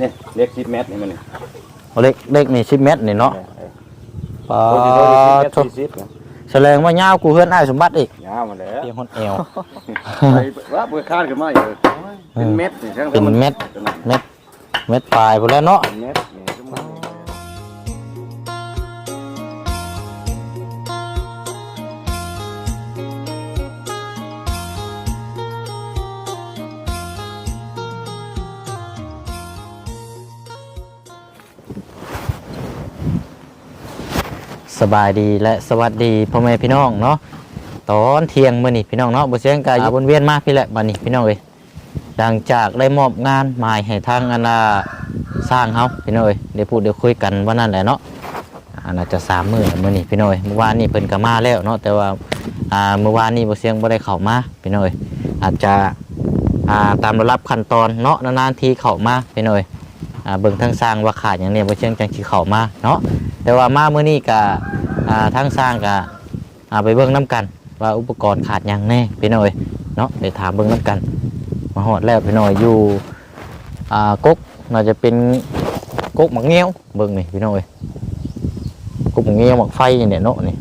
นี่เล็ก10เมตรนี่มันนี่เล็กเล็กนี่10เมตรนี่เนาะปาโอ้ยโดน10เมตรทุ40นะแสดงว่ายาวกูเฮือนอ้ายสมบัติอีกยาวมาแล้วเพียงคนเอวไปว่าเปิดคาดขึ้นมาอยู่เป็นเม็ดนี่ช่างเป็นเม็ดเป็นเม็ดเม็ดปลายพุ่นแล้วเนาะเม็ด สบายดีและสวัสดีพ่อแม่พี่น้องเนาะตอนเที่ยงมื้อนี้พี่น้องเนาะบ่เสียงกายอยู่บนเวียนมากพี่แหละบัดนี้พี่น้องเอ้ยหลังจากได้มอบงานหมายให้ทางอันน่ะสร้างเฮาพี่น้องเอ้ยเดี๋ยวพูดเดี๋ยวคุยกันว่านั่นแหละเนาะอันน่าจะสามมื้อมื้อนี้พี่น้องเอ้ยเมื่อวานนี้เพิ่นก็มาแล้วเนาะแต่ว่าอ่าเมื่อวานนี้บ่เสียงบ่ได้เข้ามาพี่น้องเอ้ยอาจจะอ่าตามระดับขั้นตอนเนาะนานๆทีเข้ามาพี่น้องเอ้ยอ่าเบิ่งทางสร้างว่าขาดหยังเนี่ยบ่เสียงจังสิเข้ามาเนาะ แต่ว่ามาเมื้อนี้ก็ทั้งสร้างก็อ่าไปเบิ่งน้ำกัน ว่าอุปกรณ์ขาดหยังแน่พี่น้อยเนาะไปถามเบิ่งน้ำกัน มาหอดแล้วพี่น้อยอยู่กกน่าจะเป็นกกหมักเงี้ยวเบิ่งนี่พี่น้อยกกหมักเงี้ยวหมักไฟเนี่ยเนาะนี่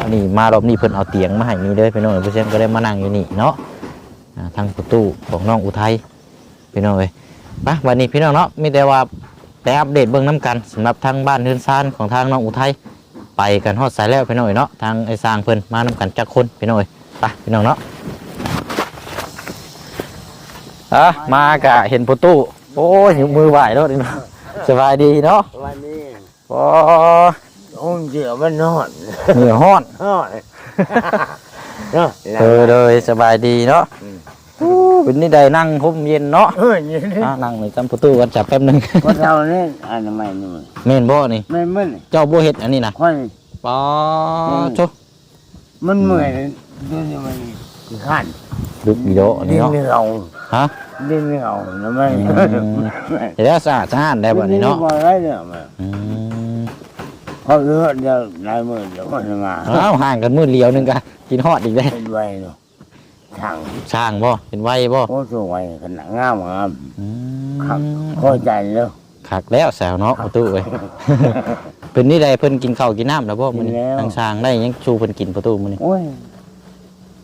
อันนี้มารอบนี้เพิ่นเอาเตียงมาให้นี่เด้อพี่น้อยเพราะฉะนั้นก็ได้มานั่งอยู่นี่เนาะทางประตูของน้องอุทัยพี่น้อยไปวันนี้พี่น้องเนาะมีแต่ว่า แต่อัปเดตเบิ่งน้ำกันสำหรับทางบ้านเฮือนซานของทางน้องอุทัยไปกันฮอดสายแล้วพี่น้อยเนาะทางไอ้สร้างเพิ่นมานำกันจักคนพี่น้อยไปพี่น้องเนาะอะมากะเห็นประตูโอ้ยยกมือไหวแล้วนี่เนาะสบายดีเนาะวันนี้โอ้องเดียวมันนอนเหนื่อยฮ้อนนอนเนาะเออเลยสบายดีเนาะอืมโอ้เป็นนี่ได้นั่งห่มเย็นเนาะเออนี่นี่อะนั่งเลยจำประตูกันจับแป๊บหนึงคนเราเนี่ยอันไม่นี่มันแม่นบ่นี่ไม่มึนเจ้าบ่เฮ็ดอันนี้นะคนป้าอืมโชมันเมื่อยดูนี่มันขันดึกอีโดอันดินี้นเนาะเหงาฮะ ดินเหงานะไม่อืม เดี๋ยวสะอาดสะอาดได้บ่นี่เนาะบ่ได้เนี่ยมันอืมเขาเลือดเดียวลายมือเดี๋ยวมันมาอ้าวห่างกันมือเลียวหนึงกะกินฮอดอีกได้เป็นไวเนาะ ทางสร้างบ่เป็นไว้บ่โคตรสวยขนาดงามงามอืครับมพอใจแล้วคักแล้วแซวเนาะประตูเอ้ยเป็นนี่ได้เพิ่นกินข้าวกินน้ำแล้วบ่มื้อนี้ทางสร้างได้ยังชูเพิ่นกินประตูมื้อนี้โอ้ย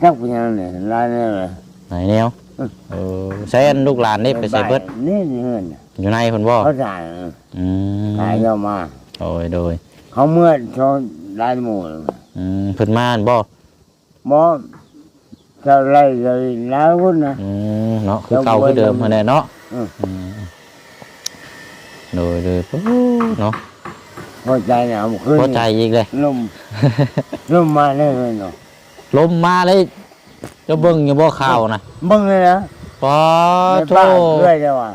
จักเป็นยังไงลายเนี่ยเลยไหนแนวเออใช้อันลูกหลานนี่ไปใส่เบิดนี่นี่เงินอยู่ในเพิ่นบ่เขาจ่ายอืมจ่ายเข้ามาโอ้ยโดยเขาเมื่อเขาได้หมู่อืมเพิ่นมาบ่ห มอจะไล่เลยแล้วคนนะ อืมเนาะคือเก่าคือเดิมหั่นแหละเนาะอืม อืมโดยโดยปุ๊บเนาะพอใจเนี่ยเอาขึ้นพอใจอีกเลย ลมลมมาเลยเนาะลมมาเลยเจะเบิ่งอยู่บ่ข่าวนะมึงเลยนะปอในโทบ้านด้วยจะว่า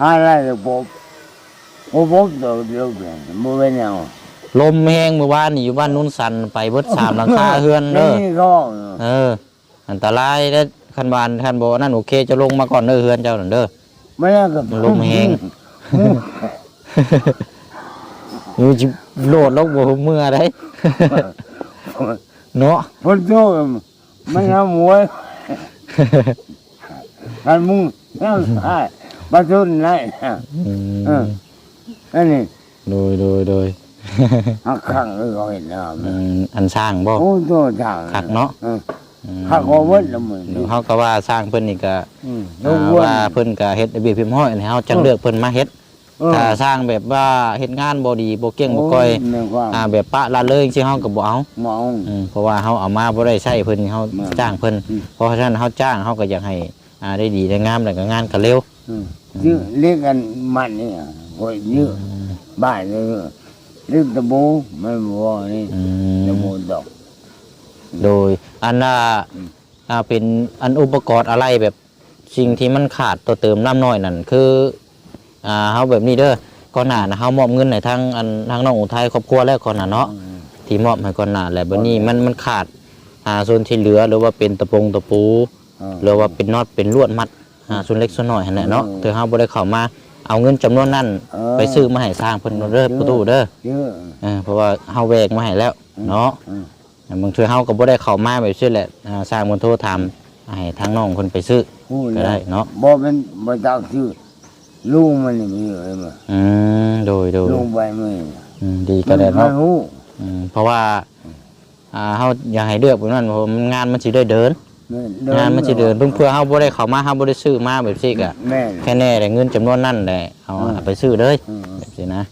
อะไรจะบอกโอ้บอกเดี๋ยวเดี๋ยวเดี๋ยวมือเป็นยังลมแห้งเมื่อวานนี่อยู่บ้านนุ่นสันไปเบิดสามหลังคาเฮือนเด้อนี่ก็เออ อันตรายแล้วคันบานคันบ่นั่นโอเคจะลงมาก่อนเด้อเฮือนเจ้านั่นเด้อไม่น่ากับมันลมแห้งอยู่จิโลดลงบ่เมื่อได้เนาะคนโตมันทำมวยการมุ่งนั่งใช่มาทุนไหนอืมเอออันนี้โดยโดยโดย หักข้างเลยก็เห็นนะอืมอันสร้างบ่โอ้โตทางคักเนาะอออืมหักโอเวอร์ละมือเฮาก็ว่าสร้างเพิ่นนี่ก็อืมอ่าโอ้ว่าเพิ่นก็เฮ็ดระเบียบพิมพ์ห้อยให้เฮาจังเลือกเพิ่นมาเฮ็ดเออถ้าสร้างแบบว่าเฮ็ดงานบ่ดีบ่เก่งบ่ก้อยโในความอ่าแบบปะละเลยจังซี่เฮาก็บ่เอา มอง อืมเพราะว่าเฮาเอามาบ่ได้ใช้เพิ่นเฮาอืมจ้างเพิ่นอืม เพราะฉะนั้นเฮาจ้างเฮาก็อยากให้อ่าได้ดีได้งามแล้วก็งานก็เร็วอืมชื่อเรียกกันมันนี่อะโอ้ยเยอะบ้านเลย เรียกตะบูไม่บัวนี่อืตะมบูดอกโดยอันน่ะอืมอ่าเป็นอันอุปกรณ์อะไรแบบสิ่งที่มันขาดตัวเติมน้ำน้อยนั่นคืออ่าเฮาแบบนี้เด้อก่อนหน้านะเฮามอบเงินให้ทางอันทางน้องอุทัยครอบครัวแล้วก่อนน่ะเนาะอืมที่มอบให้ก่อนหน้าแหละบัดนี้มันมันขาดอ่าส่วนที่เหลือหรือว่าเป็นตะปงตะปูเออหรือว่าเป็นน็อตเป็นลวดมัดอ่าส่วนเล็กส่วนน้อยหั่นแหละเนาะอืมถือเฮาบ่ได้เข้ามา เอาเงินจำนวนนั้น เออ ไปซื้อมาให้สร้างเพิ่นเด้อประตูเด้อเยอะเออเพราะว่าเฮาแวกมาให้แล้วเนาะอืมบางทีเฮาก็บ่ได้เข้ามาแบบซี่แหละอ่าสร้างบนโทรถามให้ทางน้องเพิ่นไปซื้อ พูดก็เลได้ยเนาะ บ่เป็นบ่จักชื่อลูกมันนี่มีอยู่เลยมั้ยอืมโดยโดยลูกใบมืออืมดีก็ได้เนาะมันรู้อืมเพราะว่าอ่าเฮาอยากให้เลือกแบบนั้นเพราะมันงานมันสิได้เดิน งานมันสิเดินเพิ่งเพื่อเฮาบ่ได้เข้ามาเฮาบ่ได้ซื้อมาแบบซี่ก็แม่นแค่แน่ได้เงินจำนวนนั้นแหละเอาอืมเอาไปซื้อเลยอืมแบบซี่นะ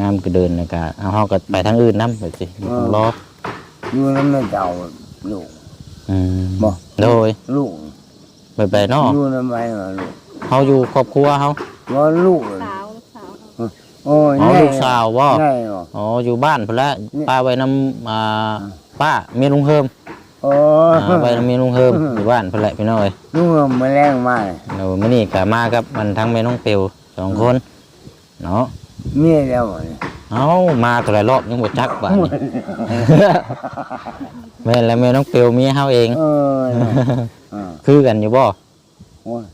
งานมันก็เดินแล้วก็เอาเฮาก็ไปทางอื่นนํแบบซี่บ่ต้องรออยู่นั้นไม่เจ้าลูกอืมบ่โดยลูกไปไปเนาะอยู่นั้นไม่ว่าลูกเฮาอยู่ครอบครัวเฮาว่าลูกสาวสาวโอ้ยอ๋อแน่ลูกสาวบ่แน่บ่อ๋ออยู่บ้านพุ่นละนี่ป้าไว้นำอ่าป้าเมียลุงเฮิม โอ้อ่าไว้นำเมียลุงเฮิมอยู่บ้านพุ่นแหละพี่น้อยลูกมันแรงมากเดี๋ยวมื้อนี้ก็มากับมันทั้งแม่น้องเปียวสองคนเนาะเมียแล้วนี่เอ้ามาแต่ละรอบยังบ่จักบาดนี้แม่นและแม่น้องเปียวเมียเฮาเอง เออเออคือกันอยู่บ่โอ้ย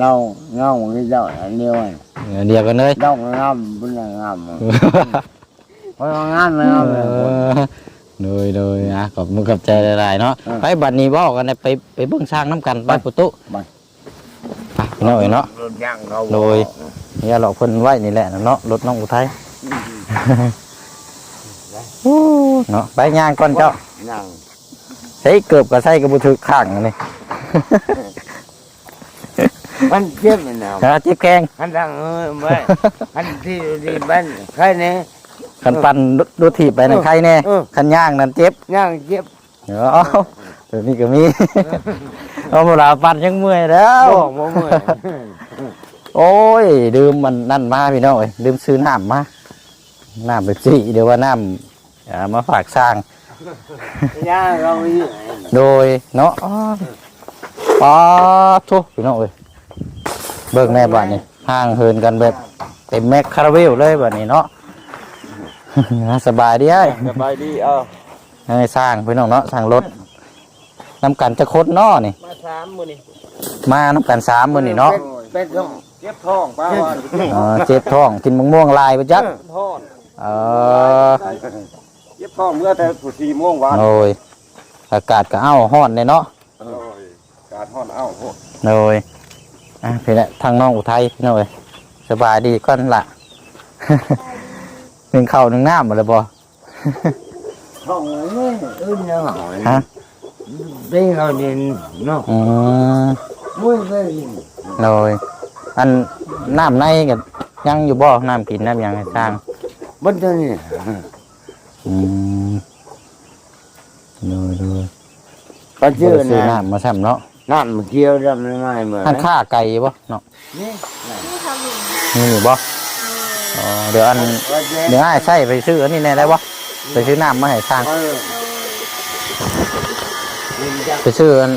เราเงาที่เจ้าอันเดียวกันเออเดียวกันเลย เจ้างามเป็นอย่างงามเพราะว่างามเลยงามเลย โดยโดยอะขอบคุณกับใจหลายๆเนาะเออไปบัดนี้บ่กันไปไปเบิ่งสร้างน้ำกันไปประตูไปไปพี่น้อยเนาะรถย่างเราโดยอย่าหลอกเพิ่นไว้นี่แหละเนาะรถน้องอุทัยเนาะไปย่างก่อนเจ้าย่างใช้เกือบกับใส่กับบุถึกข้างอันนี่มันเจ็บมันหนาวฮะจิ๊บแกงขันดังเออไม่ขันที่ดีบ้านใครเนี่ย ขันปันรถรถถีบไปนั่นใครแน่เออขันย่างนั่นเจ็บย่างเจ็บเดี๋ยวเอาเดี๋ยวนี้ก็มีเอาเวลาปันยังเมื่อยแล้วบอกบ่เมื่อยโอ้ยดื่มมันนั่นมาพี่น้องเอ้ยดื่มซื้อน้ำมาน้ำเบบซี่เดี๋ยวว่าน้ำอ่ามาฝากสร้าง ย่างเราอยู่โดยเนาะอ้าวปาทุพี่น้องเอ้ยเบิกแน่บ้านนี้ห่างเหินกันแบบเต็มแม็กคาราเวลเลยบ้านนี้เนาะ สบายดีไอ้สบายดีเอ้าให้สร้างพี่น้องเนาะสร้างรถนำกันจะคดเนาะนี่ มาสามมื้อนี้มานำกันสามมื้อนี่เนาะเป็ดต้องเจ็บท้องป้าว่าเออเจ็บท้องกินมะม่วงลายไปจักท้องเออเจ็บท้องเมื่อแต่4โมงวานโอ้ยอากาศก็เอ้าฮ้อนเลยเนาะโอ้ยการฮ้อนเอ้าโหโดยอะพี่แหละทางน้องอุทัยพี่น้องเอ้ยสบายดีก่อนละห นึ่งข้าวหนึ่งน้ำหมดเลยบ่ ท้องเลยอื่นยังหอยฮะเป็นเขาดินเนาะอืมมุ้ยเลยดินโดยอันน้ำในกับยังอยู่บ่น้ำกินน้ำยังให้สร้างบันเทิงนี่อืมโดยโดยก็บ่ชื่อได้ซื้อนะน้ำมาซ้ำเนาะน้ำมันเคี้ยวดำไม่ไหม้เหมือนท่านค่าไก่บ่เนาะนี่ที่ทำอยู่มีอยู่บ่อ๋อ เดี๋ยวอันเดี๋ยวให้ใส่ไปซื้ออันนี้แน่ได้บ่ไปซื้อน้ำมาให้สร้างไปซื้ออัน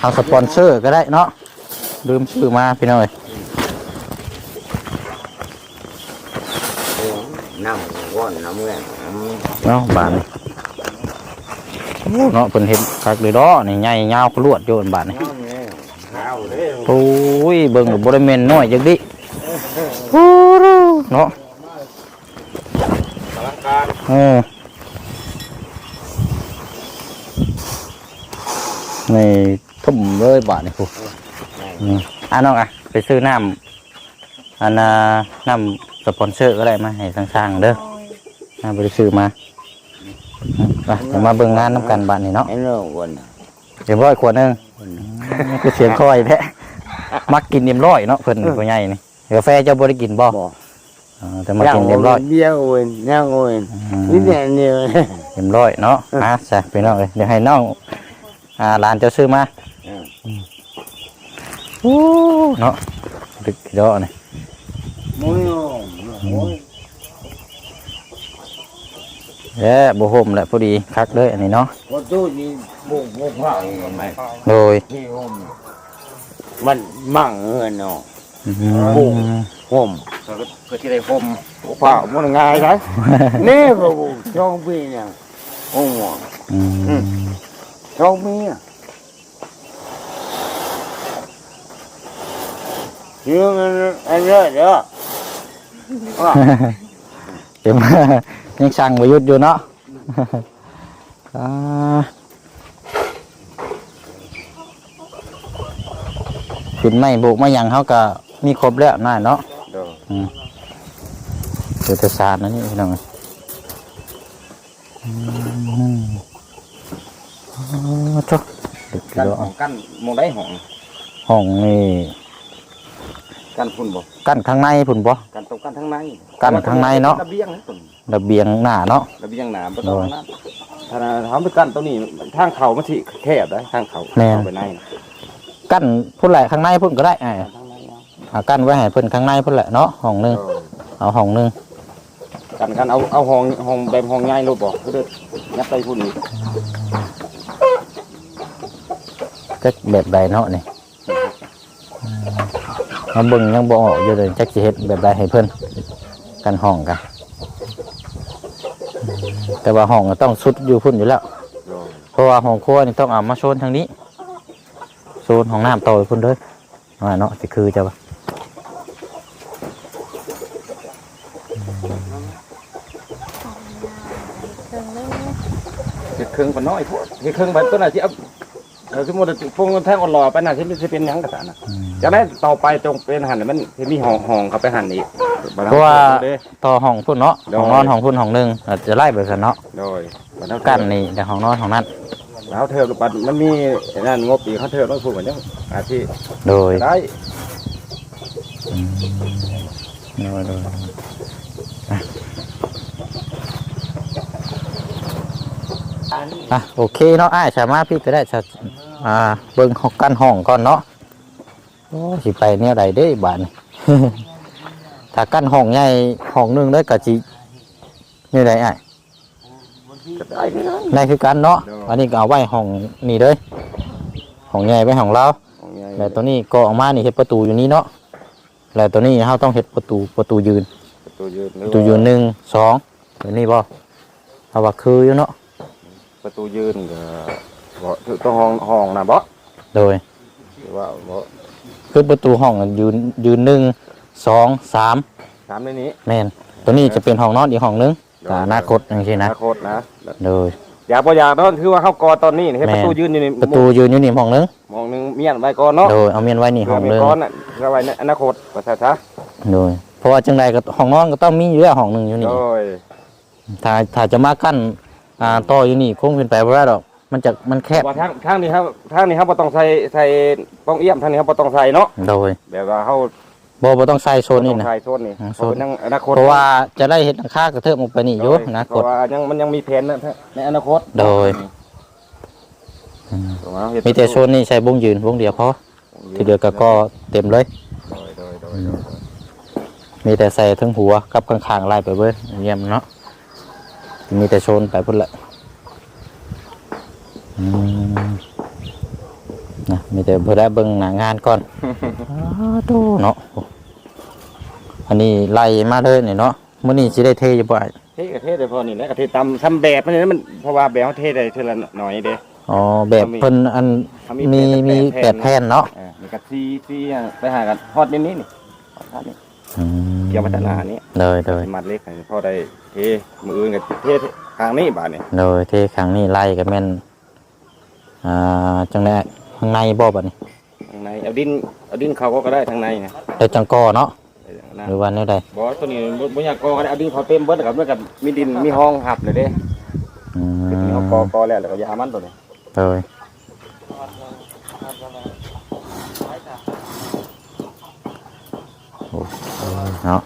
เอาสปอนเซอร์ก็ได้เนาะลืมซื้อมาพี่น้อยน้ำว่อนน้ำเงี้ยน้ำเนาะบานเนาะเพิ่นเห็นคักเลยเนาะนี่ใหญ่ยาวขลวดโยนบานนี่น้ำเนาวเลยโอ้ยเบิ่งบ่ได้แม่นน้อยจังดิ เนาะอลังการเออนี่ทุ่มเลยบาทนี่พูนี่อะน้องอะ ไปซื้อน้ำอันน่ะน้ำสปอนเซอร์ก็ได้มาให้สร้างๆเด้อโอ้ยน้าไปซื้อมาไปเดี๋ยวมาเบิ่งงานน้ำกันบาทนี่เนาะไอ้เรื่องวันเรียบร้อยขวดหนึงคือเสียงคอยแท้มักกินเรียบร้อยเนาะเพิ่นผู้ใหญ่นี่ กาแฟเจ้าบ่ได้กินบ่บ่อ๋อแต่มากินเรียบร้อยเบี้ยวเว้นย่างเว้นอืมนี่เนี่ยเนี่ยเรียบร้อยเนาะอะใส่ไปน้องเลยเดี๋ยวให้น้องอ่าหลานเจ้าซื้อมาโอ้เนาะดึกเดาะนี่มุ้ยโอ้ยแย่บ่ห่มแหละพอดีคักเลยอันนี้เนาะพอตู้นี่บุกบุกผ่าทำไมโดยที่ห่มมันมั่งเงินเนาะ อืมห่มเพื่อที่ได้ห่มผ่ามันง่ายครับนี่ก็บุกช่องปีเนี่ยโอ้โหอืมช่องปีอะเรื่องอันเรื่องเด้อว่าเดี๋ยวมายังสั่งประยุทธ์อยู่เนาะอ่าขึ้นไม้โบกไม้หยังเขาก็ มีครบแล้วน่าเนาะเด้อเอกสารนั่นนี่พี่น้องอืมอ๋อจ้ะดึกกันแล้วของกันมองได้ห้องห้องนี่กันพุ่นบ่กั้นข้างในพุ่นบ่ กันตรงกันทั้งในกันข้างในเนาะ ระเบียงนะตุ่นระเบียงหน้าเนาะ ระเบียงหนามบ่ต้องนั่นถ้าทำไปกันตรงนี้ทางเขามันสิแคบได้ทางเขาแม่น เข้าไปในนะกั้นพุ่นแหละข้างในพุ่นก็ได้ไอ้ ทางใน เอาเอากั้นไว้ให้เพิ่นข้างในพุ่นแหละเนาะห้องหนึงเออเอาห้องหนึงกันกันเอาเอาห้องห้องแบบห้องง่ายโลดบ่คือเด้อยัดไปพุ่นอีกจักแบบใดเนาะนี่มาเบิ่งยังบ่ออกอยู่เลยจักสิเฮ็ดแบบใดให้เพิ่นกันห้องกันแต่ว่าห้องก็ต้องสุดอยู่พุ่นอยู่แล้วเด้อเพราะว่าห้องครัวนี่ต้องเอามาโซนทางนี้โซนของน้ำต่อไปพุ่นเด้อว่าเนาะสิคือจะว่า เฮ็ดเครื่องปานน้อยพวกเฮ็ดเครื่องปานตัวน่ะสิเอาเอาสมมุติว่าพวกมันแท่งอ่อนหล่อไปน่ะสิมันสิเป็นหยังกะซะน่ะอืมจากนั้นต่อไปตรงเป็นหันน่ะมันสิมีห้องห้องเข้าไปหันอีกเพราะว่า เด้อ ต่อห้องพุ่นเนาะโดยห้องนอนห้องพุ่นห้องหนึงอาจจะไล่ไปกันเนาะโดยบัดเฮากันนี่แต่ห้องนอนห้องนั้น แล้วเทิบลูกปัดมันมีไอ้นั่นงบอีกเขาเทิบต้องพูดเหมือนจังอาชีพโดยได้ โดยโดยอะ อะโอเคเนาะอ้ายสามารถพี่ก็ได้จะอ่าเบิ่งห้องกันห้องก่อนเนาะโอ้สิไปเนี่ยใดเด้บ้านนี่ถ้ากั้นห้องใหญ่ห้องหนึงได้กะจินี่ได้อ้ายก็ได้คือกันได้คือกันเนาะอันนี้ก็เอาไว้ห้องนี่เด้อห้องใหญ่ไว้ห้องเราของไงแล้วตัวนี้ก็ออกมานี่เฮ็ดประตูอยู่นี่เนาะแล้วตัวนี้เราต้องเฮ็ดประตูประตูยืนตัวยืนหปรือระตูยืนหนึ่งสองตัวนี้บ่เอาว่าคืออยู่เนาะ ประตูยืนก็บ่ถือต้องห้องห้องนะบ่โดย หรือว่าบ่คือประตูห้องยืนยืนหนึ่งสองสามถามในนี้ แม่นตัวนี้จะเป็นห้องนอนอีกห้องหนึงแต่อนาคตอย่างซี่อนะนาคตนะโดย อยากบ่อยากเนาะคือว่าเฮากอตอนนี้นี่ให้แม่ ประตูยืนอยู่นี่ประตูยืนอยู่นี่ห้องหนึงมองหนึงเมียนไว้ก่อนเนาะโดยเอาเมียนไว้นี่ห้เพื่อองมีหนึงก่อนน่ะเพื่อไว้ในอนาคตว่าซะซะโดย เพราะว่าจังใดก็ห้องนอนก็ต้องมีอยู่แล้วห้องหนึงอยู่นี่ โดยถ้าถ้าจะมากั้น อ่าต่ออยู่นี่คงเป็นไปบ่ได้ดอก มันจะมันแคบว่าทางทางนี้ครับทางนี้ครับบ่ต้องใส่ใส่ป้องเอี่ยมทางนี้ครับบ่ต้องใส่เนาะโดยแบบว่าเฮาบ่บ่ต้องใส่โซนนี่ต้องนะใส่โซนนี่อืมโซโซนนยังอนาคตเพราะว่าจะได้เห็นหลังคากระเทิบออกไปนี่อยู่นะเพกด ราะว่ายังมันยังมีแผนนะในอนาคตโดยอืมถูกไหเฮ็ดมีแต่โซนนี่ใช้วงยืนวงเดียวพอที่เหลือก็ก็เต็มเลย โดยโดยโดยโดยมีแต่ใส่ทั้งหัวกับข้างๆไล่ไปเบิ้ลเยี่ยมเนาะ มีแต่โซนไปพุ่นละอืมนะมีแต่เพื่อได้เบิ่งหน้างานก่อนอ้าวโตเนาะอันนี้ไล่มาเลยนี่เนาะมื้อนี้สิได้เทอยู่บ่อ้ายเทกระเทศได้พอนี่แหละกระเทศตำทำแบบมันนี่มันเพราะว่าแบบเขาเทได้เท่าละหน่อยเด้อ๋อแบบเพิ่นอันเขามีมีมีแปดแผ่นเนาะเออมีกระซีซีอะไปหากันฮอดนิดนี้นี่ฮ อดนี่อืมเกี่ยวพัฒนานี้เลยเลยมัดเล็กให้พอได้เทมืออื่นกับเททางนี้บาดนี่เลยเทครั้งนี้ไล่ก็แม่นอ่าจังได๋ข้างในบ่บัดนี้ทางในเอาดินเอาดินเขาก็ได้ทางในนะแล้วจังก่อเนาะได้อย่างนั้นหรือว่าแนวใดบ่ตัวนี้บ่บ่อยากกอกันเอาดินเขาเต็มเบิดกับเมื่อกับมีดินมีห้องหับเลยเด้อืคือมมีเขากอกอแล้วแล้วก็ยามันตัวนี้เลยโอ้ เนาะ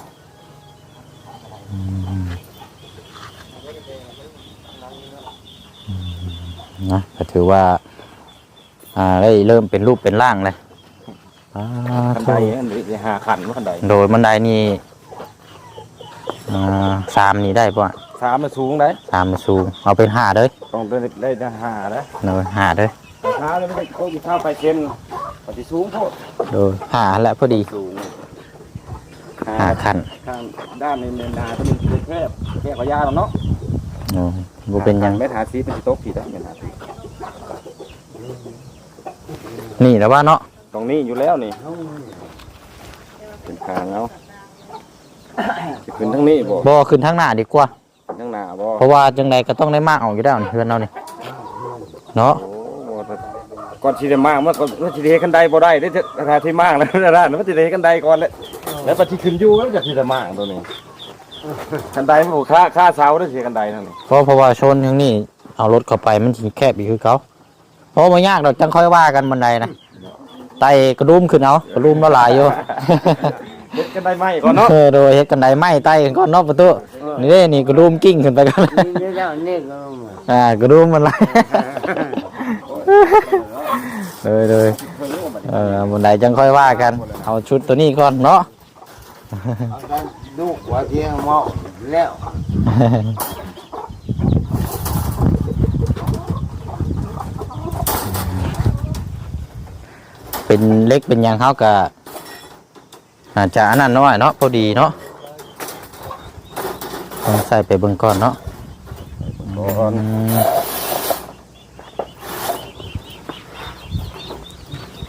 อืมอืมนะก็ถือว่า อ่าได้เริ่มเป็นรูปเป็นร่างเลยอ่าคันใดอันนี้สิหาขันว่าคันใดโดยบันไดนี่อ่าสามนี่ได้ป่ะสามมันสูงได้สามมันสูง เอาเป็นห้าเลยต้องได้ได้ได้หาได้โดยห้าเลยเท้าเลยไม่ได้โค้งเท้าไปเช่นปฏิสูงโพดโดยห้าและพอดีสูง ห้าขั้นข้างด้านในเนินนาก็มีแคบแคบกว่ายาหรอกเนาะโดยบ่เป็นหยังเม็ดหาซีเป็นสิโต๊ะผีได้เม็ดหาซีนี่แล้วว่าเนาะตรงนี้อยู่แล้วนี่เป็นทางเอาสิขึ้นทั้งนี้บ่บ่ขึ้นทางหน้าดีกว่า ขึ้นทั้งหน้าบ่เพราะว่าจังใดก็ต้องได้มากออกอยู่แล้วนี่เพื่อนเรานี่เนาะ โอ้บ่ถ้าก่อนสิได้มากมันก็มันสิได้เฮ็ดกันไดบ่ได้ได้ถ้าที่มากแล้วร้านมันสิได้เฮ็ดกันไดก่อนแล้ว แล้วปฏิขึ้นอยู่แล้วจะสิได้มากตัวนี้กันไดมันบ่ค่าค่าเสาได้สิกันไดนั่นนี่เพราะเพราะว่าชนทางนี้เอารถเข้าไปมันสิแคบอีกคือเขาเพราะบ่ยากดอกจังค่อยว่ากันบันไดนะไต่กระดุมขึ้นเอากระดุมละหลายอยู่เฮ็ดกันไดไหมก่อนเนาะเออโดยเฮ็ดกันไดไม้ไต่กันก่อนเนาะประตูนี่เด้นี่กระดุมกิ้งขึ้นไปกันนี่เจ้านี่ก็มาอ่ากระดุมมันไหลเลยเลยเออบันไดจังค่อยว่ากัน เอาชุดตัวนี้ก่อนเนาะเอากัน ลูกว่าเที่ยงเมาแล้วเป็นเล็กเป็นหยังเขาก็อาจจะอันนั้นน้อยเนาะพอดีเนาะต้องใส่ไปเบิ่งก่อนเนาะก่อนอืม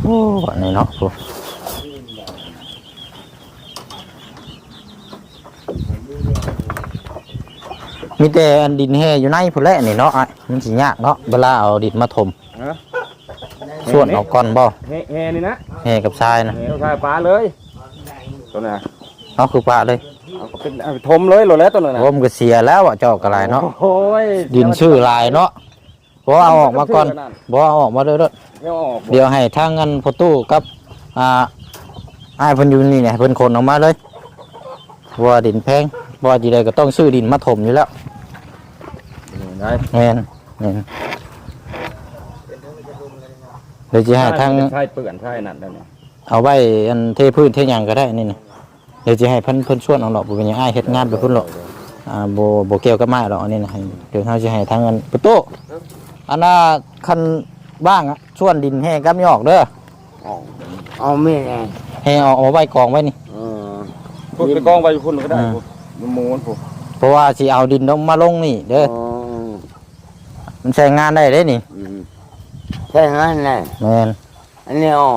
โอ้อันนี้เนาะพวก มีแต่อันดินแห่อยู่ในพุ่นแหละนี่เนาะอ้ายมันสิยากเนาะเวลาเอาดินมาถมฮะส่วนเอาก่อนบ่แห่แห่นี่นะแห่กับทรายนะแห่เอาทรายปลาเลยตัวน่ะเอาคือปลาเลยเอาก็เป็นเอาไปถมเลยโหลดแล้วตัวนั้นน่ะผมก็เสียแล้วอะเจอกอะไรเนาะโอ้ยดินชื่อลายเนาะบ่เอาออกมาก่อนบ่เอาออกมาเด้อเด้อเดี๋ยวเอาออกเดี๋ยวให้ทางเงินพอตู้กับอ่าอ้ายเพิ่นอยู่นี่เนี่ยเพิ่นขนออกมาเลยเพราะว่าดินแพงบ่ว่าจีใดก็ต้องซื้อดินมาถมอยู่แล้ว ได้แม่นแม่นเดี๋ยวจะให้ทางใช่เปื่อนใช่นั่นแล้วเนี่ยเอาไว้อันเทพื้นเทหยังก็ได้นี่นะเดี๋ยวจะให้เพิ่นเพิ่นชวนเอาดอกบ่เป็นหยังอ้ายเฮ็ดงานไปพุ่นหรอกอ่าบ่บ่เกี่ยวกับไม้หรอกอันนี้นะให้เดี๋ยวเฮาสิให้ทางเงินประตูอันน่ะคันบ้างอะชวนดินแห้งกับยอกเด้อเอาเอาไม่ไงแห้งเอาเอาไว้กองไว้นี่ เออพูดไปกองไปพุ่นก็ได้อ่าพูดมันหมูมันพูดเพราะว่าสิเอาดินลงมาลงนี่เด้ออ๋อ มันใช้งานได้เด้นี่อืมใช่งั้นแหละแม่นอันนี้อ๋อ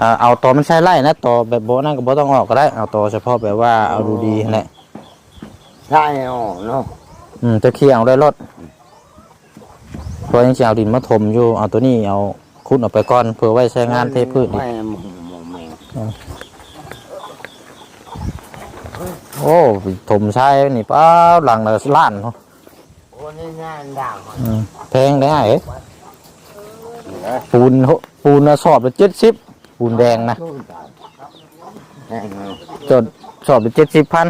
อ่าเอาตอมันใช้ไล่นะตอแบบโบนั่นก็บ่ต้องออกก็ได้ เอาตอเฉพาะแบบว่าเอาดูดีนั่นแหละใช่อ๋อเนาะอืมตะเคียงได้รถเพราะยังสิเอาดินมาถมอยู่เอาตัวนี้เอาขุดออกไปก่อนเพื่อไว้ใช้งานเทพืชนี่ไม่หมหมแมงโอ้ถมใช้นี่ป้าหลังละล้านเนาะโอ้นี่งานด่างอืมแพงได้เอ้ยปูนโหปูนน่ะสอบละ70ปูนแดงนะแห้งเลยจดสอบละ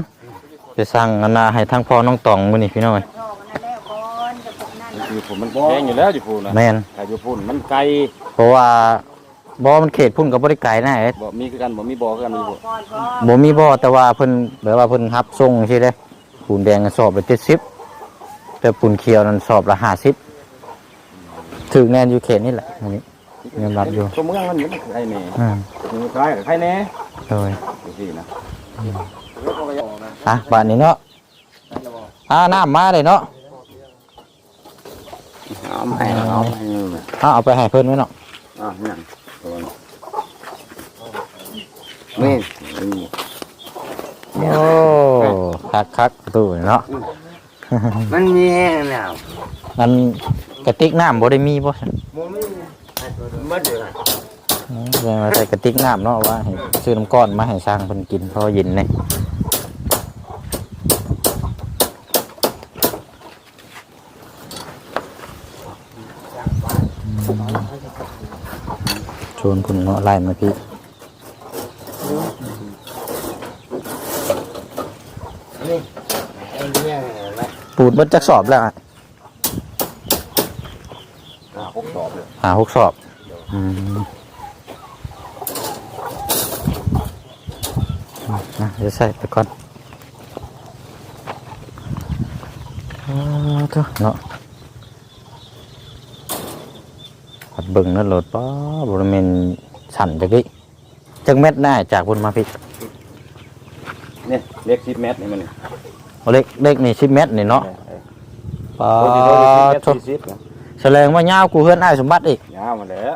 70,000จะสั่งอันน่ะให้ทางพ่อน้องตองมื้อนี้พี่น้อยอยู่พุ่นมันแพงอยู่แล้วอยู่พุ่นนะแม่นแต่อยู่พุ่นมันไกลเพราะว่าบ่มันเขตพุ่นกับบริไกลนะเอ้ยบ่มีคือกันบ่มีบ่คือกันมีบ่บ่มีบ่แต่ว่าเพิ่นแบบว่าเพิ่นรับส่งใช่เด้ปูนแดงก็สอบละ70 แต่ปูนเขียวนั้นสอบละ50ถึงแน่นอยู่เขตนี่แหละอันนี้ยอมรับอยู่ตัวเมืองมันมันคือไอ้แน่อืมมันคล้ายกับไข่แน่โดยจังซี่นะอะบ้านนี้เนาะอ่าน้ำมาเลยเนาะเอาไม่เอาไม่อ่าเอาไปให้เพิ่นไว้เนาะอะนั่นตัวนี้ไม่นี่โอ้คักคักประตูเนาะ มันมีแห้งแล้วอันกระติกน้ำบ่ได้มีบ่มัดเลยอืมเลยมาใส่กระติกน้ำเนาะว่าให้ซื้อน้ำก้อนมาให้สร้างเพิ่นกินเพราะว่าเย็นเนี่ยชวนคุณเนาะไล่มาพี่ นี่ไอ้เรื่องอะไร ปูด เบิดจักสอบแล้วอะอ่าพกสอบเลยหาหกสอบอืมนะเดี๋ยวใส่ไปก่อนอ่าเถอะเนาะขัดเบิ่งนั่นโหลดป้าบริเวณสั่นจักดิจักเม็ดได้จากบนมาพี่เนี่ยเล็ก10เมตรนี่มันนี่ เอาเล็กเล็กนี่สิบเม็ดนี่เนาะเออ ป้าโอ้ยสิโทษ10เมตรโถ่40นะแสดงว่ายาวกูเฮือนอ้ายสมบัติอีก ยาวมาแล้ว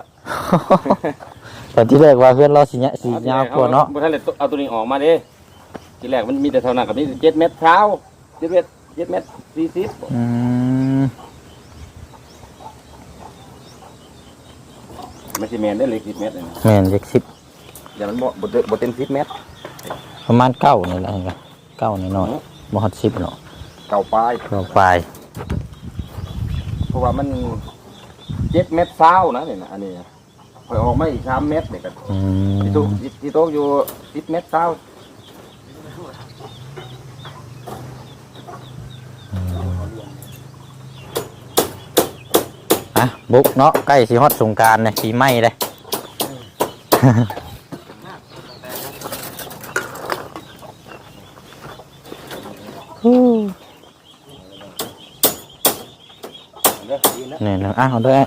แต่ที่แรกว่าเฮือนเราสิยะสิยาวกว่าเนาะ บ่ทันได้เอาตัวนี้ออกมาเด้ทีแรกมันมีแต่เท่านั้นกับนี่7เมตรเช้า7เมตร7เมตร40อืมไม่ใช่แมนได้เลยสิบเมตรเลยนะแม่นเล็กสิบอย่ามันบ่บ่เต็มบ่เต็มสิบเมตร ประมาณเก้านี่แหละเห็นปะเก้านี่น้อยบ่ฮอดสิบเนาะเก่าปลายก็ปลาย เพราะว่ามันเจ็ดเมตรเศร้านะเนี่ยนะอันนี้พอยออกมาอีกสามเมตรเนี่ยกันอืที่มโต๊ะที่โต๊ะอยู่สิบเมตรเศร้าอะบุกเนาะใกล้สิฮอดสงกรารเนี่ยปีใหม่เลย เด้อดี นะนี่นะอ้าวด้วย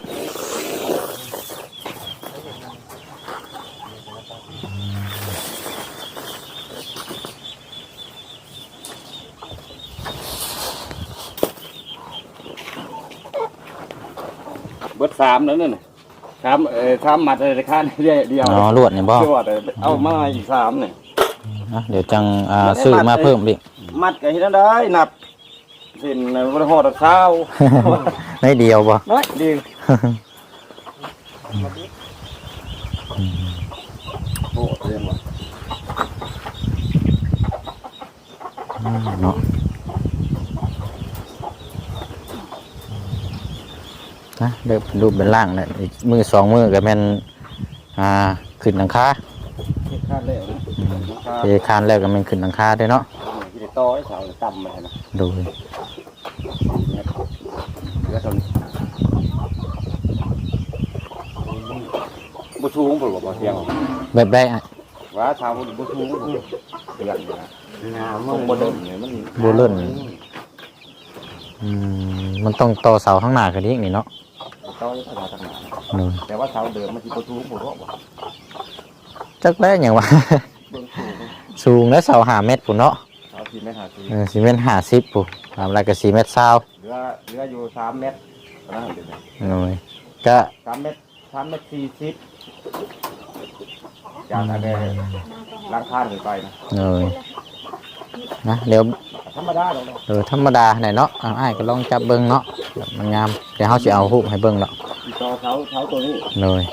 เบิดสามแล้วนั่นน่ะสามเอ่อสามหมัดเลยค่าเดียวเดียวอ๋อลวดนี่บ่เดียวเลยเอามาอีกสามเนี่ยอะเดี๋ยวจังอ่าซื้อมาเพิ่มอีกมัดกันที่นั่นได้นับเส้นบริหารเช้า ได้เดียวบ่น้อยดีโอ้เรียนว่ะเนาะนะเดี๋ยวดูเป็นล่างเนี่ยอีกมือสองมือก็แม่นอ่าขึ้นหลังคาคาดแล้วนะคาดเทคานแล้วก็แม่นขึ้นหลังคาด้วยเนาะที่ได้ต่อให้เสาต่ำมาเลยนะดู เหลือเท่านี้บุชูงผมบอกว่าเที่ยงแบบได้อะว่าชาวบุชูงผมเดือนนะน้ำตมันบนเดิมเนี่ยมันบูเล่นอืมมันต้องต่อเสาข้างหน้ากันอีกนี่เนาะต่อให้าษาต่างดูๆแต่ว่าชาเดิมมันที่บุชูงผมบอกว่าจักแรกอย่างว่าสูงแล้วเสาหาเมตรปุ่นเนาะชาวที่ไม่หาทีเออสี่เมตรหาสิบปุ่นทำอะไรก็สี่เมตรเศร้า ลือเหลืออยู่สามเมตรนะเดี๋ยวนะหน่อยก็สามเมตรสามเมตรสี่สิบจากอะไรล้างคานขึ้นไปนะหน่อยนะเดี๋ยวธรรมดาเลยเนาะเออธรรมดาไหนเนาะเอาอ้ายก็ลองจับเบิ้งเนาะแบบมันงามเดี๋ยวเขาจะเอารูปให้เบิ้งเนาะอีต่อเท้าเท้าตัวนี้หน่อย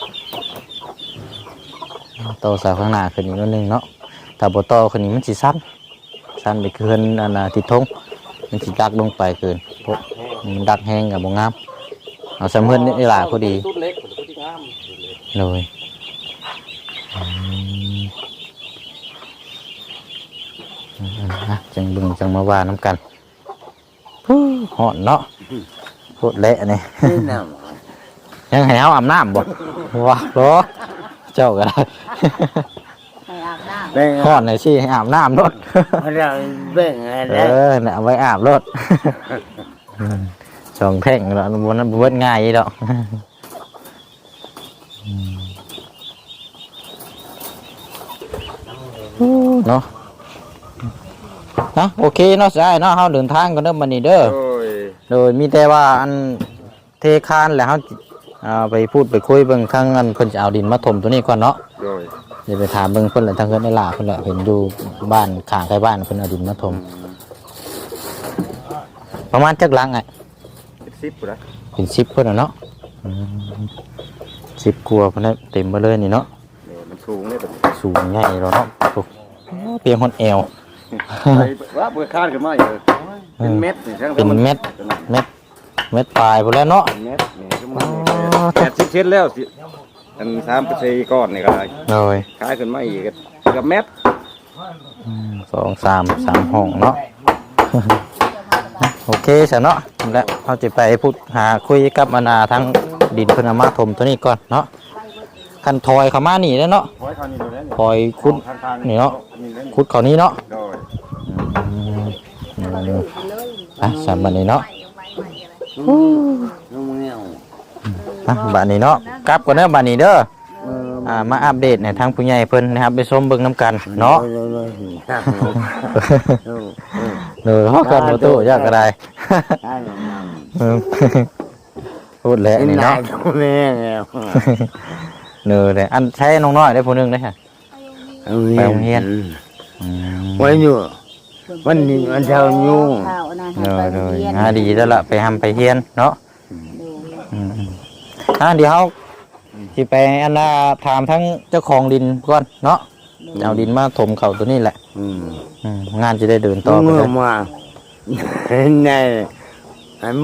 โตเสาข้างหน้าขึ้นอีกนิดนึงเนาะถ้าบ่โตขึ้นนี้มันสิสั้นสั้นไปเกินอันน่ะทิศทง มันสิดักลงไปเกินพวกมันดักแห้งกับบ่งามเอาสำเพิ่นนี่ล่ะพอดีตุ้เล็กตุ้นที่งามเลยอืมอะจังบึงจังมาว่าน้ำกันฮู้หอนเนาะโคตรเละนี่ยังให้เอาอาบน้ำบ่ว้าเหรอเจ้าก็ได้ อาบน้ำเป็นหอนหน่อยสิให้อาบน้ำรถเราเบ่งอะเอไรอน่ะเอาไว้อาบรถสองแท่งแล้วบนนั้นบนง่ายอีดอกเนาะนะโอเคเนาะใช่เนาะเฮาเดินทางกันเด้อบัดนี้เด้อโอ้ยโดยมีแต่ว่าอันเทคานแล้วเฮาเอาไปพูดไปคุยเบิ่งทางอันเพิ่นจะเอาดินมาถมตัวนี้ก่อนเนาะ โดย เดี๋ยวไปถามเบิ่งเพิ่นแหละทางเพิ่นได้ลาเพิ่นแหละเห็นอยู่บ้านข้างใกล้บ้านเพิ่นเอาดินมาถมประมาณจักหลังอะสิบปุ๊นะเป็น10เพิ่นน่ะเนาะอืม10กว่าเพิ่นน่ะเต็มเบ่เลยนี่เนาะ เนี่ยมันสูงเนี่ยแบบสูงใหญ่แล้วเนาะโอ้เพียงคนแอว ไปว่าเบื่อคาดขึ้นมาอยู่เป็นเม็ดนี่ช่างเป็นเม็ด เม็ดเม็ดปลายพุ่นแล้วเนาะ เป็นเม็ดนี่ชั่วโมงแปดสิบเซนแล้วสิ อันสามเปอร์เซ็นต์ก้อนนี่ก็ได้โดยคายขึ้นมาอีกเกับเม็ดสองสามสามห้องเนาะโอเคซะเนาะแล้วเราจะไปพูดหาคุยกับอนาทั้งดินเพิ่นเอามาถมตัวนี้ก่อนเนาะคันทอยเข้ามานี่แล้วเนาะไว้คราวนี้ดูแล้วทอยคุดข้างๆนี่เนาะนี่เล่นคุดเขานี้เนาะโดยอืมอะสามบันนี้เนาะ น้องเงี้ยวอะบันนี้เนาะกลับก่อนเด้อบันนี้เด้ออ่ามาอัปเดตในทางผู้ใหญ่เพิ่นนะครับไปชมเบิ่งน้ำกันเนาะเออฮอกกันประตูยากก็ได้ได้หรือยังเออพูดแล้วนี่นี่นาเนาะยตรงนี้ไงเนอเลยอันใช้น้องน้อยได้ผู้หนึงได้ค่ะไปโรงเรียนอืมไว้อยู่วันนี้วันเช้ายุ่งำข้าวนะเนอไปเลโรงยเรียนอ่าดีแล้วล่ะไปทำไปเฮียนเนาะดู อืมอ่าเดี๋ยวสิไปอันน่ะถามทั้งเจ้าของดินก่อนเนาะเอาดินมาถมเขาตัวนี้แหละอืมอืมงานจะได้เดินต่อไปเมื่เลอยมาในอัน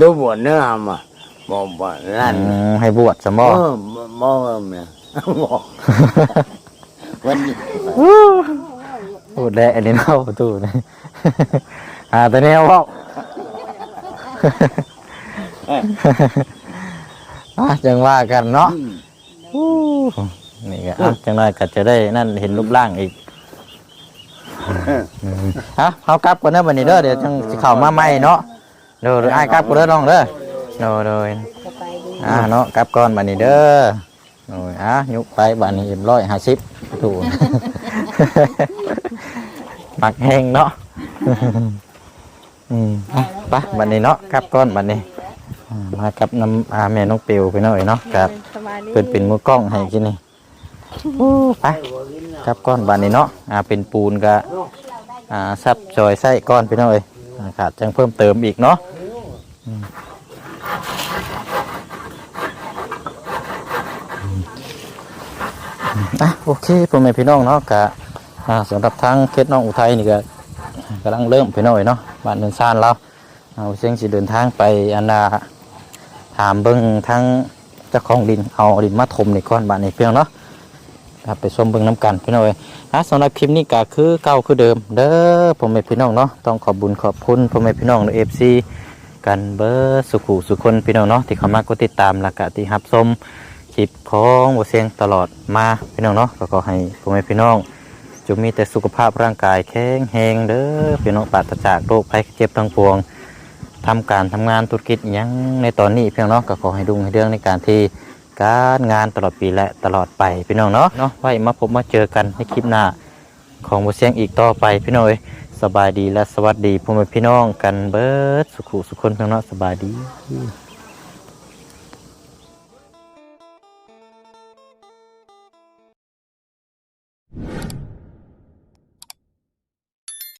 ดูบทเนื้อมาบอกว่าลั่นอืมให้บวชสมเอบ่อบอกเนี่ยบอกวันนี้พูดแล้วอันนี้เนาะประตูนี่อ่าตัวนี้เอาเว้า อะจังว่ากันเนาะนี่ก็อะจังไรก็จะได้นั่นเห็นรูปร่างอีกอืมฮะเอากลับก่อนเด้อบัดนี้เด้อเดี๋ยวจังสิเข้ามาใหม่เนาะเดี๋ยวอ้ายกลับก่อนเด้อน้องเด้อโดยโดยจะไปดีอ่าเนาะกลับก่อนบัดนี้เด้อโอ้ยอะยุกไปบัดนี้เอ็มร้อยห้าสิบถูกมักแห้งเนาะอืมอะไปบัดนี้เนาะกลับก่อนบัดนี้อ่า มากับน้ำอาแม่น้องเปียวไปหน่อยเนาะกับสบายดีเพิ่นเป็นมือกล้องให้กินนี่โอ้ไปกลับก่อนบัดนี้เนาะอ่าเป็นปูนกะอ่าซับจอยไส้ก้อนไปหน่อยอ่าขาดจังเพิ่มเติมอีกเนาะอะโอเคพ่อแม่พี่น้องเนาะกะอ่าสำหรับทางเคสน้องอุทัยนี่ก็กำลังเริ่มไปหน่อยเนาะบ้านเนินซานเราเอาเสียงสิเดินทางไปอันดา ถามเบิ้งทางเจ้าของดินเอาดินมาถมในก้อนบ้านนี้เพียงเนาะครับไปชมเบิ้งน้ำกันพี่น้อยอะสำหรับคลิปนี้ก็คือเก่าคือเดิม เด้อพ่อแม่พี่น้องเนาะต้องขอบบุญขอบคุณพ่อแม่พี่น้องในเอฟซีกันเบอร์สุขุสุคนพี่น้องเนาะที่เข้ามากดติดตามและกะที่รับชมคลิปของบัวเสียงตลอดมาพี่น้องเนาะก็ขอให้พ่อแม่พี่น้องจงมีแต่สุขภาพร่างกายแข็งแรงเด้อพี่น้องปราศจากโรคภัยไข้เจ็บทั้งปวง ทำการทำงานธุรกิจยังในตอนนี้เพียงเนาะก็ขอให้ดุงให้เรื่องในการที่การงานตลอดปีและตลอดไปพี่น้องเนาะเนาะไว้มาพบมาเจอกันในคลิปหน้าของบุเสียงอีกต่อไปพี่น้องเอ้ยสบายดีและสวัสดีพ่อแม่พี่น้องกันเบิดสุขุสุขคนพี่น้องเนาะสบายดี